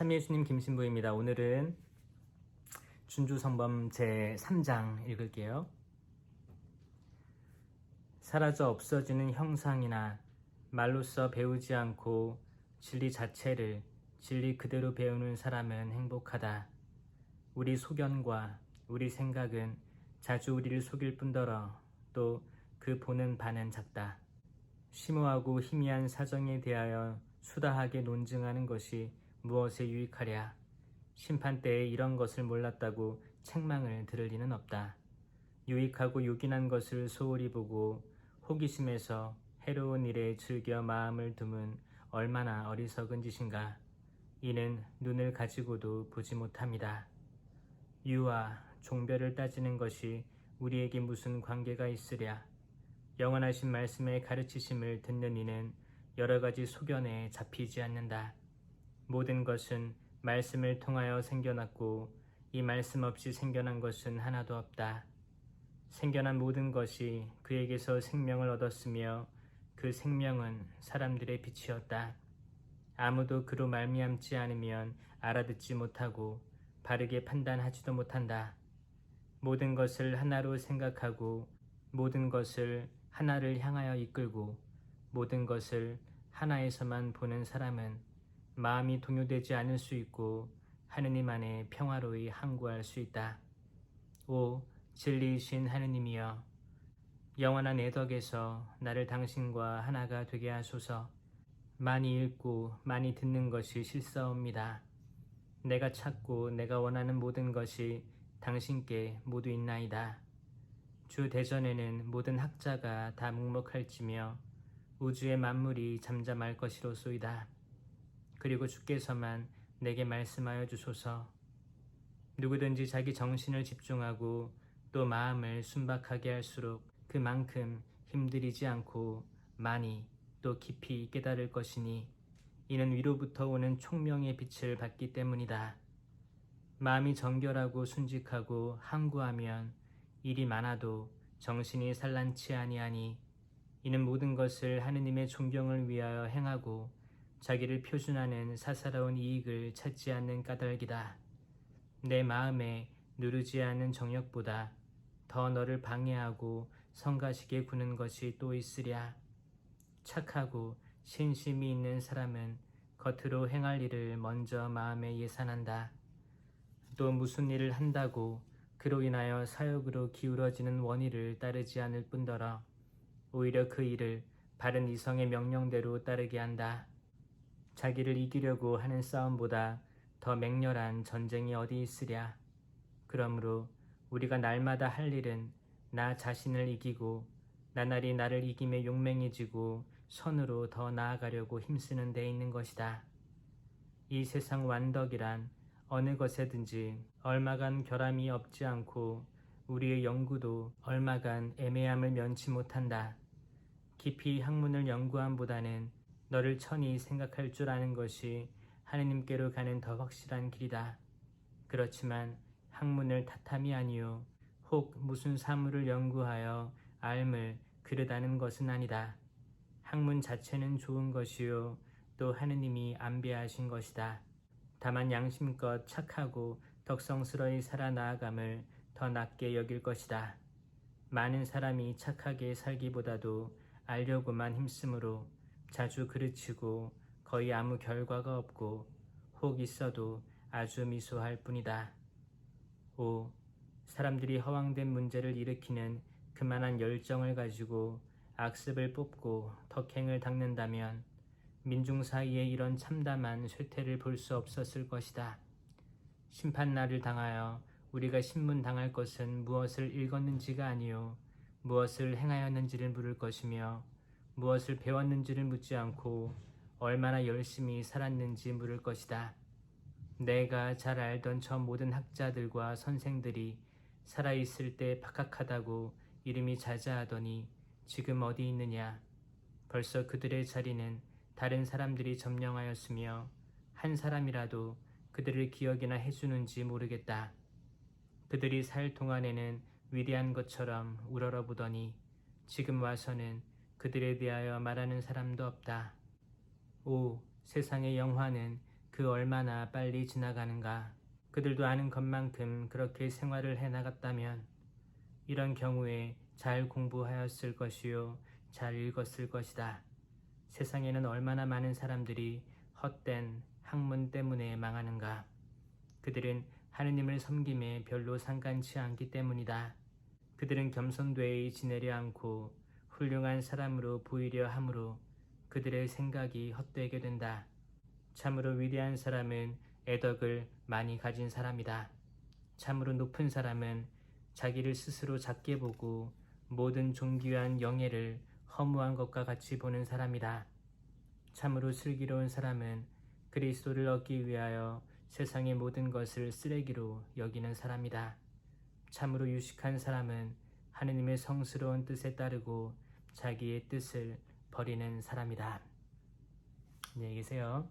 참 예수님 김신부입니다. 오늘은 준주성범 제 3장 읽을게요. 사라져 없어지는 형상이나 말로써 배우지 않고 진리 자체를 진리 그대로 배우는 사람은 행복하다. 우리 소견과 우리 생각은 자주 우리를 속일 뿐더러 또 그 보는 바는 작다. 심오하고 희미한 사정에 대하여 수다하게 논증하는 것이 무엇에 유익하랴. 심판 때에 이런 것을 몰랐다고 책망을 들을 리는 없다. 유익하고 요긴한 것을 소홀히 보고 호기심에서 해로운 일에 즐겨 마음을 두면 얼마나 어리석은 짓인가. 이는 눈을 가지고도 보지 못합니다. 유와 종별을 따지는 것이 우리에게 무슨 관계가 있으랴. 영원하신 말씀의 가르치심을 듣는 이는 여러 가지 소견에 잡히지 않는다. 모든 것은 말씀을 통하여 생겨났고 이 말씀 없이 생겨난 것은 하나도 없다. 생겨난 모든 것이 그에게서 생명을 얻었으며 그 생명은 사람들의 빛이었다. 아무도 그로 말미암지 않으면 알아듣지 못하고 바르게 판단하지도 못한다. 모든 것을 하나로 생각하고 모든 것을 하나를 향하여 이끌고 모든 것을 하나에서만 보는 사람은 마음이 동요되지 않을 수 있고 하느님 안에 평화로이 항구할 수 있다. 오 진리이신 하느님이여 영원한 내 덕에서 나를 당신과 하나가 되게 하소서 많이 읽고 많이 듣는 것이 실사옵니다. 내가 찾고 내가 원하는 모든 것이 당신께 모두 있나이다. 주 대전에는 모든 학자가 다 묵묵할지며 우주의 만물이 잠잠할 것이로소이다. 그리고 주께서만 내게 말씀하여 주소서. 누구든지 자기 정신을 집중하고 또 마음을 순박하게 할수록 그만큼 힘들이지 않고 많이 또 깊이 깨달을 것이니 이는 위로부터 오는 총명의 빛을 받기 때문이다. 마음이 정결하고 순직하고 항구하면 일이 많아도 정신이 산란치 아니하니 이는 모든 것을 하느님의 존경을 위하여 행하고 자기를 표준하는 사사로운 이익을 찾지 않는 까닭이다. 내 마음에 누르지 않는 정욕보다 더 너를 방해하고 성가시게 구는 것이 또 있으랴. 착하고 신심이 있는 사람은 겉으로 행할 일을 먼저 마음에 예산한다. 또 무슨 일을 한다고 그로 인하여 사역으로 기울어지는 원의를 따르지 않을 뿐더러 오히려 그 일을 바른 이성의 명령대로 따르게 한다. 자기를 이기려고 하는 싸움보다 더 맹렬한 전쟁이 어디 있으랴. 그러므로 우리가 날마다 할 일은 나 자신을 이기고 나날이 나를 이김에 용맹해지고 선으로 더 나아가려고 힘쓰는 데 있는 것이다. 이 세상 완덕이란 어느 것에든지 얼마간 결함이 없지 않고 우리의 연구도 얼마간 애매함을 면치 못한다. 깊이 학문을 연구함보다는 너를 천히 생각할 줄 아는 것이 하느님께로 가는 더 확실한 길이다. 그렇지만 학문을 탓함이 아니요 혹 무슨 사물을 연구하여 알을 그르다는 것은 아니다. 학문 자체는 좋은 것이요 또 하느님이 안배하신 것이다. 다만 양심껏 착하고 덕성스러이 살아나아감을 더 낮게 여길 것이다. 많은 사람이 착하게 살기보다도 알려고만 힘쓰므로 자주 그르치고 거의 아무 결과가 없고 혹 있어도 아주 미소할 뿐이다. 5. 사람들이 허황된 문제를 일으키는 그만한 열정을 가지고 악습을 뽑고 덕행을 닦는다면 민중 사이에 이런 참담한 쇠퇴를 볼 수 없었을 것이다. 심판날을 당하여 우리가 신문당할 것은 무엇을 읽었는지가 아니요 무엇을 행하였는지를 물을 것이며 무엇을 배웠는지를 묻지 않고 얼마나 열심히 살았는지 물을 것이다. 내가 잘 알던 저 모든 학자들과 선생들이 살아있을 때 박학하다고 이름이 자자하더니 지금 어디 있느냐? 벌써 그들의 자리는 다른 사람들이 점령하였으며 한 사람이라도 그들을 기억이나 해주는지 모르겠다. 그들이 살 동안에는 위대한 것처럼 우러러보더니 지금 와서는 그들에 대하여 말하는 사람도 없다. 오, 세상의 영화는 그그 얼마나 빨리 지나가는가. 그들도 아는 것만큼 그렇게 생활을 해 나갔다면 이런 경우에 잘 공부하였을 것이요 잘 읽었을 것이다. 세상에는 얼마나 많은 사람들이 헛된 학문 때문에 망하는가. 그들은 하느님을 섬김에 별로 상관치 않기 때문이다. 그들은 겸손되이 지내려 않고 훌륭한 사람으로 보이려 함으로 그들의 생각이 헛되게 된다. 참으로 위대한 사람은 애덕을 많이 가진 사람이다. 참으로 높은 사람은 자기를 스스로 작게 보고 모든 존귀한 영예를 허무한 것과 같이 보는 사람이다. 참으로 슬기로운 사람은 그리스도를 얻기 위하여 세상의 모든 것을 쓰레기로 여기는 사람이다. 참으로 유식한 사람은 하느님의 성스러운 뜻에 따르고 자기의 뜻을 버리는 사람이다. 안녕히 계세요.